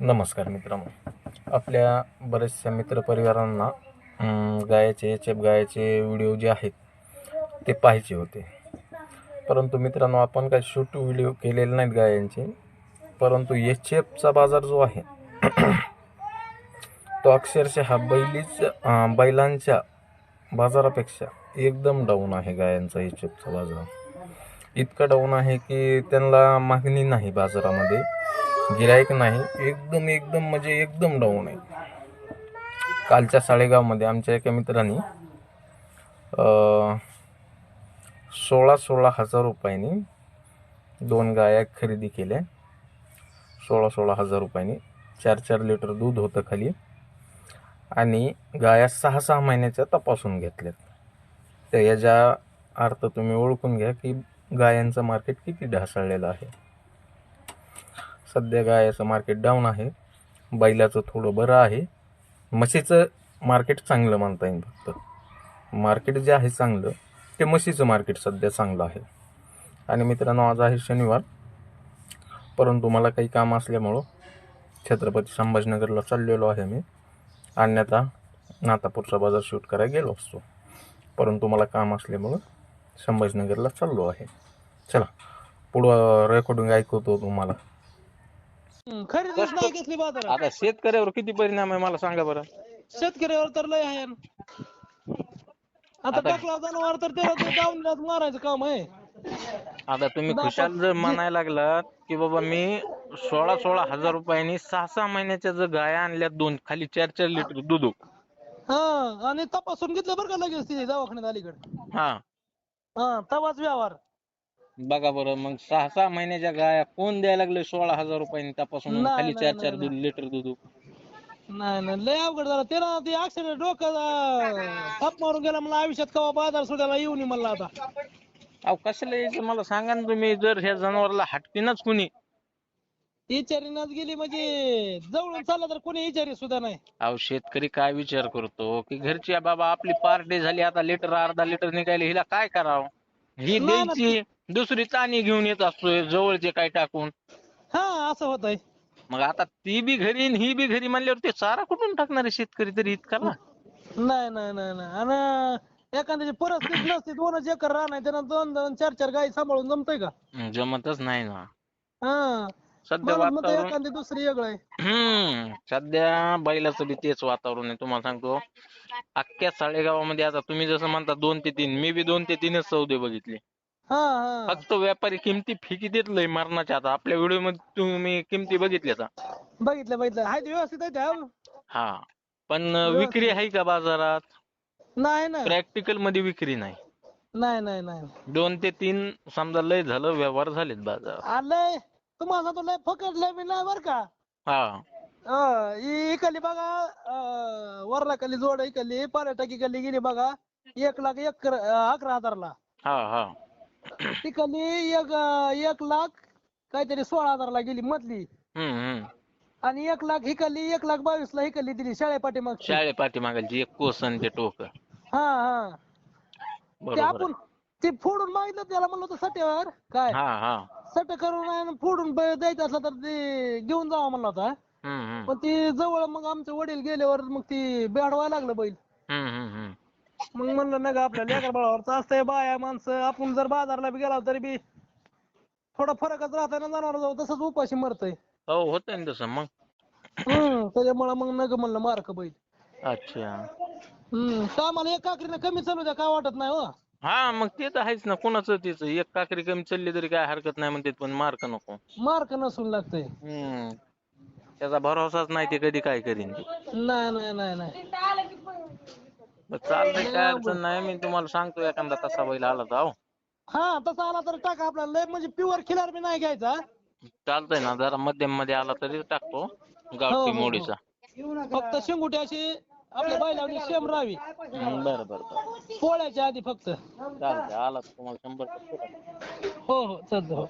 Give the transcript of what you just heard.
नमस्कार मित्रांनो. आपल्या बऱ्याचशा मित्रपरिवारांना अं, गायाचे एच एफ गायाचे व्हिडिओ जे आहेत ते पाहायचे होते. परंतु मित्रांनो आपण काही शूट व्हिडिओ केलेले नाहीत गायांचे. परंतु एच एफचा बाजार जो आहे तो अक्षरशः बैलीच बैलांच्या बाजारापेक्षा एकदम डाऊन आहे गायांचा एच एफचा बाजार. इतका डाऊन आहे की त्यांना मागणी नाही बाजारामध्ये. गिरायक नाही एकदम एकदम म्हणजे एकदम डाऊन आहे. कालच्या साळेगावमध्ये आमच्या एका मित्रांनी सोळा सोळा हजार रुपयांनी दोन गाया खरेदी केल्या. सोळा सोळा हजार रुपयांनी. चार चार लिटर दूध होतं खाली. आणि गाया सहा सहा महिन्याच्या तपासून घेतल्यात. तर याच्या अर्थ तुम्ही ओळखून घ्या की गायांचं मार्केट किती ढासळलेलं आहे. सध्या गायाचं मार्केट डाऊन आहे. बैलाचं थोडं बरं आहे. म्हशीचं मार्केट चांगलं मानता येईल फक्त. मार्केट जे आहे चांगलं ते म्हशीचं मार्केट सध्या चांगलं आहे. आणि मित्रांनो आज आहे शनिवार. परंतु मला काही काम असल्यामुळं छत्रपती संभाजीनगरला चाललेलो आहे मी. अन्यथा नातापूरचा बाजार शूट करायला गेलो असतो. परंतु मला काम असल्यामुळं संभाजीनगरला चाललो आहे. चला पुढं रेकॉर्डिंग ऐकवतो तुम्हाला. खरेदीच नाही घेतली बाजारात. आता शेतकऱ्यावर किती परिणाम आहे मला सांगा बरं. शेतकऱ्यावर तर लय आहे. आता आता- टाकला जनावर तर त्याला ते मारायचं काम आहे. आता तुम्ही बापा- खुशाल जर म्हणायला लागलात की बाबा मी सोळा सोळा हजार रुपयांनी सहा सहा महिन्याच्या जर गाया आणल्या दोन खाली चार चार लिटर दूध. हा आणि तपासून घेतलं बरं का लगेच ती दवाखान्यात अलीकडे. हा. हा तवाच व्यवहार. बघा बरं मग सहा सहा महिन्याच्या गाया कोण द्यायला लागले सोळा हजार रुपयांनी तपासून आणि नाही, खाली नाही, चार चार नाही, दूध लिटर दूध. नाही नाही लय अवघड झालं. त्याला ते अक्षर डोक्याला थाप मारून गेला मला आयुष्यात कवा बाजार सोडायला येऊ नये मला आता. अहो कशाला यायचं? मला सांगा ना तुम्ही जर ह्या जनावराला हटकीनच कुणी. इचारीनाच गेली म्हणजे जवळून चालला तर कोणी इचारी सुद्धा नाही. अहो शेतकरी काय विचार करतो? की घरची बाबा आपली पार्टी झाली आता लिटर अर्धा लिटर निघाली हिला काय करावं? ही ना, द्यायची दुसरी चाणी घेऊन येत असतोय जवळचे काय टाकून. हा असं होत आहे मग आता ती बी घरी आणि ही बी घरी म्हणल्यावर ते चारा कुठून टाकणार आहे शेतकरी तरी इतका ना? नाही नाही नाही नाही. आणि एखाद्याची परिस्थिती नसते दोनच एकर आहे त्यानं दोन दोन चार चार गाई सांभाळून जमतंय का? जमतच नाही ना. हा. सध्या वातावरण एखादी दुसरी वेगळं आहे. हम्म सध्या बैलाचं बी तेच वातावरण आहे तुम्हाला सांगतो. अख्ख्या साळेगावामध्ये आता तुम्ही जसं म्हणता दोन ते तीन मी बी दोन ते तीनच सौदे बघितले. हा हा. फक्त व्यापारी किमती फिकी देत लय मरणाच्या आता. आपल्या व्हिडिओमध्ये तुम्ही किमती बघितल्या का? बघितलं बघितलं आहे ते व्यवस्थित आहे ते हा? हा पण विक्री आहे. का बाजारात? नाही ना प्रॅक्टिकलमध्ये विक्री नाही. नाही नाही नाही. दोन ते तीन समजा लय झालं व्यवहार झालेत बाजार. आलंय तुम्हाला तो लय फकडलंय मी नाही बर का. हा. हा, इ- इकडली बघा अं, वरला जोड इकडली पर्यटक इकडली गेली बघा एक लाख एक अकरा हजारला. हा हा. तिकडली एक एक लाख काहीतरी सोळा हजारला गेली मधली. हम्म हम्म. आणि एक लाख हिकडली एक लाख बावीस ला हिकडली दिली शाळे पाठीमाग शाळे पाठीमागालची एक कोस आणि ते टोक. हा हा. ते बरोबर आपण ते फोडून मागितलं त्याला म्हणलं होतं सट्यावर. काय? हा हा. सट करून आणि फोडून ब- द्यायचं असलं तर ते घेऊन जावा म्हणला होता. हम्म हम्म. पण ती जवळ मग आमचे वडील गेल्यावर मग ती बेडवायला लागलं बैल. हम्म हम्म हम्म. मग म्हणलं नाही का आपल्या लेकर बाळावरच असतंय बाया माणसं. आपण जर बाजारला बी गेला तरी बी थोडा फरकच राहतोय ना जनावर जाऊ तसंच उपाशी मरतय. हो होतंय ना तसं मग. हम्म त्याच्यामुळे मग नग म्हणलं मारक बैल. अच्छा. हम्म कामाला एक काकरीनं कमी चालू द्या काय वाटत नाही हो. हा मग ते तर आहेच ना कुणाचं तेच. एक काकरी कमी चालली तरी काय हरकत नाही म्हणतात पण मार्क नको. मार्क नसून लागतंय. हम्म. त्याचा भरोसाच नाही ते कधी काय करीन. ते. नाही नाही नाही नाही. बरं, चालतंय काय अडचण नाही. मी तुम्हाला सांगतो एखादा तसा बैल आला तर हो हा तसा आला तर टाका आपल्याला लय म्हणजे प्युअर खिलार बी नाही घ्यायचा. चालतंय ना जरा मध्यममध्ये आला तरी टाकतो हो, गावठी हो. मोडीचा. फक्त शेंगुटी आपल्या बैलावली शेम राहावी हम्म, बरं बरं बरं. पोळ्याच्या आधी फक्त. चालतंय आला तर तुम्हाला शंभर टक्के. हो हो चालतं हो.